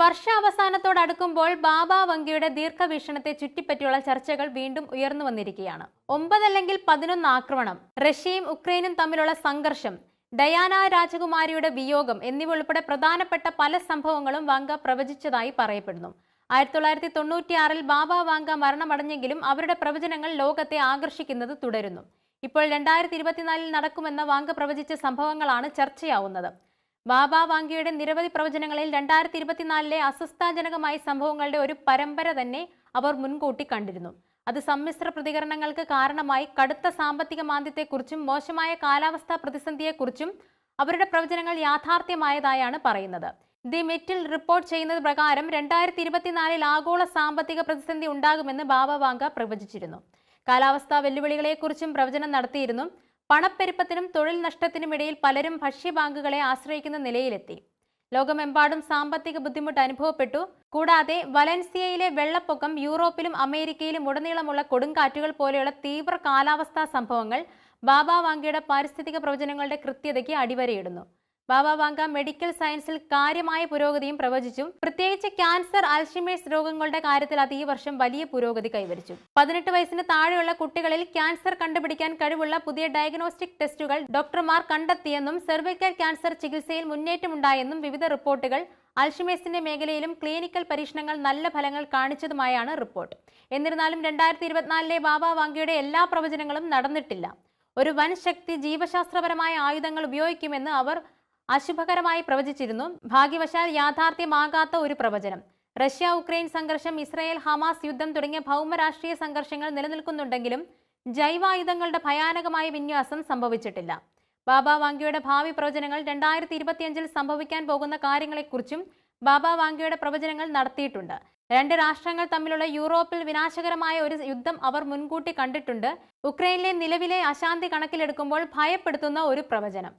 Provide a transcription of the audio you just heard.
വർഷാവസാനത്തോടടുക്കുമ്പോൾ ബാബ വങ്കിയുടെ ദീർഘവീക്ഷണത്തെ ചുറ്റിപ്പറ്റിയുള്ള ചർച്ചകൾ വീണ്ടും ഉയർന്നു വന്നിരിക്കുകയാണ്. ഒമ്പതല്ലെങ്കിൽ പതിനൊന്ന് ആക്രമണം റഷ്യയും ഉക്രൈനും തമ്മിലുള്ള സംഘർഷം ഡയാന രാജകുമാരിയുടെ വിയോഗം എന്നിവ ഉൾപ്പെടെ പ്രധാനപ്പെട്ട പല സംഭവങ്ങളും വാങ്ക പ്രവചിച്ചതായി പറയപ്പെടുന്നു. ആയിരത്തി തൊള്ളായിരത്തി തൊണ്ണൂറ്റിയാറിൽ ബാബ വാങ്ക മരണമടഞ്ഞെങ്കിലും അവരുടെ പ്രവചനങ്ങൾ ലോകത്തെ ആകർഷിക്കുന്നത് തുടരുന്നു. ഇപ്പോൾ രണ്ടായിരത്തി ഇരുപത്തിനാലിൽ നടക്കുമെന്ന വാങ്ക പ്രവചിച്ച സംഭവങ്ങളാണ് ചർച്ചയാവുന്നത്. ബാബ വാങ്കയുടെ നിരവധി പ്രവചനങ്ങളിൽ രണ്ടായിരത്തി ഇരുപത്തിനാലിലെ അസ്വസ്ഥാജനകമായ സംഭവങ്ങളുടെ ഒരു പരമ്പര തന്നെ അവർ മുൻകൂട്ടി കണ്ടിരുന്നു. അത് സമ്മിശ്ര പ്രതികരണങ്ങൾക്ക് കാരണമായി കടുത്ത സാമ്പത്തിക മാന്ദ്യത്തെക്കുറിച്ചും മോശമായ കാലാവസ്ഥാ പ്രതിസന്ധിയെക്കുറിച്ചും അവരുടെ പ്രവചനങ്ങൾ യാഥാർത്ഥ്യമായതായാണ് പറയുന്നത്. ദി മെറ്റിൽ റിപ്പോർട്ട് ചെയ്യുന്നത് പ്രകാരം രണ്ടായിരത്തി ഇരുപത്തിനാലിൽ ആഗോള സാമ്പത്തിക പ്രതിസന്ധി ഉണ്ടാകുമെന്ന് ബാബ വാങ്ക പ്രവചിച്ചിരുന്നു. കാലാവസ്ഥാ വെല്ലുവിളികളെക്കുറിച്ചും പ്രവചനം നടത്തിയിരുന്നു. പണപ്പെരുപ്പത്തിനും തൊഴിൽ നഷ്ടത്തിനുമിടയിൽ പലരും ഭക്ഷ്യബാങ്കുകളെ ആശ്രയിക്കുന്ന നിലയിലെത്തി. ലോകമെമ്പാടും സാമ്പത്തിക ബുദ്ധിമുട്ട് അനുഭവപ്പെട്ടു. കൂടാതെ വലൻസിയയിലെ വെള്ളപ്പൊക്കം യൂറോപ്പിലും അമേരിക്കയിലും ഉടനീളമുള്ള കൊടുങ്കാറ്റുകൾ പോലെയുള്ള തീവ്ര കാലാവസ്ഥാ സംഭവങ്ങൾ ബാബ വാങ്കയുടെ പാരിസ്ഥിതിക പ്രവചനങ്ങളുടെ കൃത്യതയ്ക്ക് അടിവരയിടുന്നു. ബാബ വാങ്ക മെഡിക്കൽ സയൻസിൽ കാര്യമായ പുരോഗതിയും പ്രവചിച്ചു പ്രത്യേകിച്ച് ക്യാൻസർ അൽഷിമേഴ്സ് രോഗങ്ങളുടെ കാര്യത്തിൽ അത് ഈ വർഷം വലിയ പുരോഗതി കൈവരിച്ചു. പതിനെട്ട് വയസ്സിന് താഴെയുള്ള കുട്ടികളിൽ ക്യാൻസർ കണ്ടുപിടിക്കാൻ കഴിവുള്ള പുതിയ ഡയഗ്നോസ്റ്റിക് ടെസ്റ്റുകൾ ഡോക്ടർമാർ കണ്ടെത്തിയെന്നും സെർവിക്കൽ ക്യാൻസർ ചികിത്സയിൽ മുന്നേറ്റമുണ്ടായെന്നും വിവിധ റിപ്പോർട്ടുകൾ അൽഷിമേഴ്സിന്റെ മേഖലയിലും ക്ലിനിക്കൽ പരീക്ഷണങ്ങൾ നല്ല ഫലങ്ങൾ കാണിച്ചതുമായാണ് റിപ്പോർട്ട്. എന്നിരുന്നാലും രണ്ടായിരത്തി ഇരുപത്തിനാലിലെ ബാബ വാങ്കയുടെ എല്ലാ പ്രവചനങ്ങളും നടന്നിട്ടില്ല. ഒരു വൻ ശക്തി ജീവശാസ്ത്രപരമായ ആയുധങ്ങൾ ഉപയോഗിക്കുമെന്ന് അവർ അശുഭകരമായി പ്രവചിച്ചിരുന്നു. ഭാഗ്യവശാൽ യാഥാർത്ഥ്യമാകാത്ത ഒരു പ്രവചനം. റഷ്യ ഉക്രൈൻ സംഘർഷം ഇസ്രായേൽ ഹമാസ് യുദ്ധം തുടങ്ങിയ ഭൗമരാഷ്ട്രീയ സംഘർഷങ്ങൾ നിലനിൽക്കുന്നുണ്ടെങ്കിലും ജൈവായുധങ്ങളുടെ ഭയാനകമായ വിന്യാസം സംഭവിച്ചിട്ടില്ല. ബാബ വാങ്കയുടെ ഭാവി പ്രവചനങ്ങൾ രണ്ടായിരത്തി ഇരുപത്തിയഞ്ചിൽ സംഭവിക്കാൻ പോകുന്ന കാര്യങ്ങളെക്കുറിച്ചും ബാബ വാങ്കയുടെ പ്രവചനങ്ങൾ നടത്തിയിട്ടുണ്ട്. രണ്ട് രാഷ്ട്രങ്ങൾ തമ്മിലുള്ള യൂറോപ്പിൽ വിനാശകരമായ ഒരു യുദ്ധം അവർ മുൻകൂട്ടി കണ്ടിട്ടുണ്ട്. ഉക്രൈനിലെ നിലവിലെ അശാന്തി കണക്കിലെടുക്കുമ്പോൾ ഭയപ്പെടുത്തുന്ന ഒരു പ്രവചനം.